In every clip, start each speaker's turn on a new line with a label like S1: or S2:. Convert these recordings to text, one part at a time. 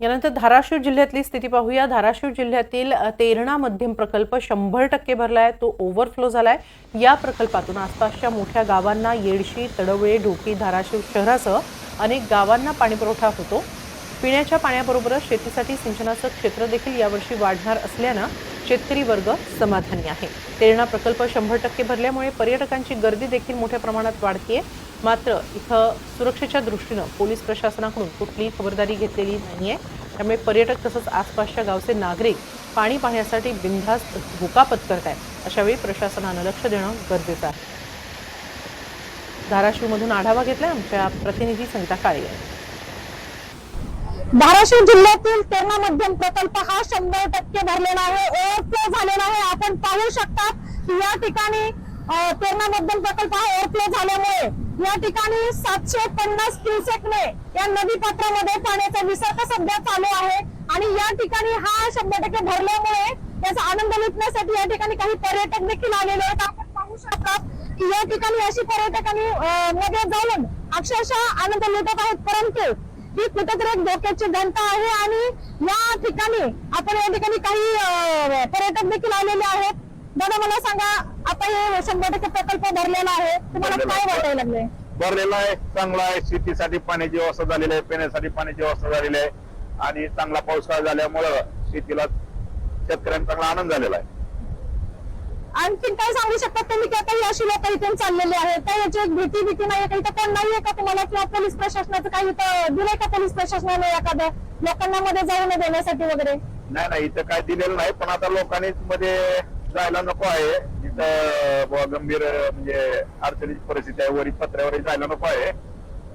S1: यानंतर धाराशिव जिल्ह्यातली स्थिती पाहूया. धाराशिव जिल्ह्यातील तेरणा मध्यम प्रकल्प शंभर टक्के भरलाय. तो ओव्हरफ्लो झालाय. या प्रकल्पातून आसपासच्या मोठ्या गावांना येडशी तडवळे ढोकी धाराशिव शहरासह अनेक गावांना पाणीपुरवठा होतो. पिण्याच्या पाण्याबरोबरच शेतीसाठी सिंचनाचं क्षेत्र देखील यावर्षी वाढणार असल्यानं शेतकरी वर्ग समाधानी आहे. तेरणा प्रकल्प शंभर टक्के भरल्यामुळे पर्यटकांची गर्दी देखील मोठ्या प्रमाणात वाढतीये. मात्र इथं सुरक्षेच्या दृष्टीनं पोलीस प्रशासनाकडून कुठलीही खबरदारी घेतलेली नाहीये. त्यामुळे पर्यटक तसंच आसपासच्या गावचे नागरिक पाणी पाहण्यासाठी बिनधास्त धोकापत करत आहेत अशावेळी प्रशासनानं लक्ष देणं गरजेचं आहे. धाराशिवमधून आढावा घेतलाय आमच्या प्रतिनिधी संगीता काळे यांनी.
S2: धाराशिव जिल्ह्यातील तेरणा मध्यम प्रकल्प हा शंभर टक्के भरलेला आहे. ओव्हरफ्लो झालेला आहे. आपण पाहू शकता या ठिकाणी तेरणा मध्यम प्रकल्प हा ओव्हरफ्लो झाल्यामुळे या ठिकाणी सातशे पन्नास क्युसेकने या नदी पात्रामध्ये पाण्याचा विसर्ग सध्या चालू आहे. आणि या ठिकाणी हा शंभर टक्के भरल्यामुळे त्याचा आनंद लुटण्यासाठी या ठिकाणी काही पर्यटक देखील आलेले आहेत. आपण पाहू शकता की या ठिकाणी अशी पर्यटकांनी मध्ये जाऊन अक्षरशः आनंद लुटत आहेत. परंतु ही कुठेतरी एक धोक्याची घंटा आहे आणि या ठिकाणी आपण या ठिकाणी काही पर्यटक देखील आलेले आहेत. दादा मला सांगा आता हे शंभर टक्के प्रकल्प भरलेला आहे. तुम्हाला काय. वाटायला लागले
S3: भरलेला आहे. चांगला आहे. शेतीसाठी पाण्याची व्यवस्था झालेली आहे. पिण्यासाठी पाण्याची व्यवस्था झालेली आहे. आणि चांगला पावसाळा झाल्यामुळं शेतीला शेतकऱ्यांना चांगला आनंद झालेला आहे.
S2: आणखी काय सांगू शकता तुम्ही की आता ही अशी लोक इथून चाललेले आहेत? काय याची एक भीती भीती नाहीये का? इथं कोण नाहीये का तुम्हाला? किंवा पोलीस प्रशासनाचं काही इथं दिलंय का पोलीस प्रशासनाने एखाद्या लोकांना मध्ये जाऊ न देण्यासाठी वगैरे?
S3: नाही नाही. इथं काय दिलेलं नाही. पण आता लोकांनी मध्ये जायला नको आहे. जिथं बुवा गंभीर म्हणजे अडचणीची परिस्थिती आहे. वरी पत्र्यावर जायला नको आहे.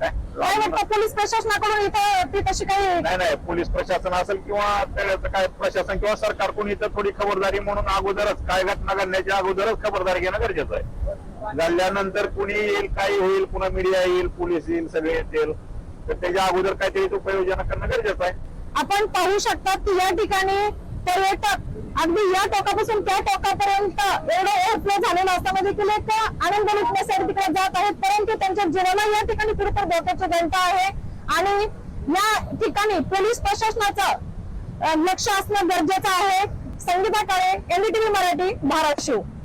S2: काय
S3: नाही
S2: पोलीस प्रशासनाकडून इथं ती तशी काही
S3: नाही पोलीस प्रशासन असेल किंवा त्याचं काय प्रशासन किंवा सरकार कोणी इथं थोडी खबरदारी म्हणून अगोदरच काय घटना घडण्याच्या अगोदरच खबरदारी घेणं गरजेचं आहे. झाल्यानंतर कुणी येईल काही होईल पुन्हा मीडिया येईल पोलीस येईल सगळे येतील. तर त्याच्या अगोदर काहीतरी उपाययोजना करणं गरजेचं आहे.
S2: आपण पाहू शकता की या ठिकाणी पर्यटक अगदी या टोकापासून त्या टोकापर्यंत एवढं ओव्हरफ्लो झालेलं असताना देखील एक आनंद लुटण्यासाठी तिकडे जात आहेत परंतु त्यांच्या जीवाला या ठिकाणी खरोखर धोक्याची घंटा आहे. आणि या ठिकाणी पोलीस प्रशासनाचं लक्ष असणं गरजेचं आहे. संगीता काळे एनडीटीव्ही मराठी धाराशिव.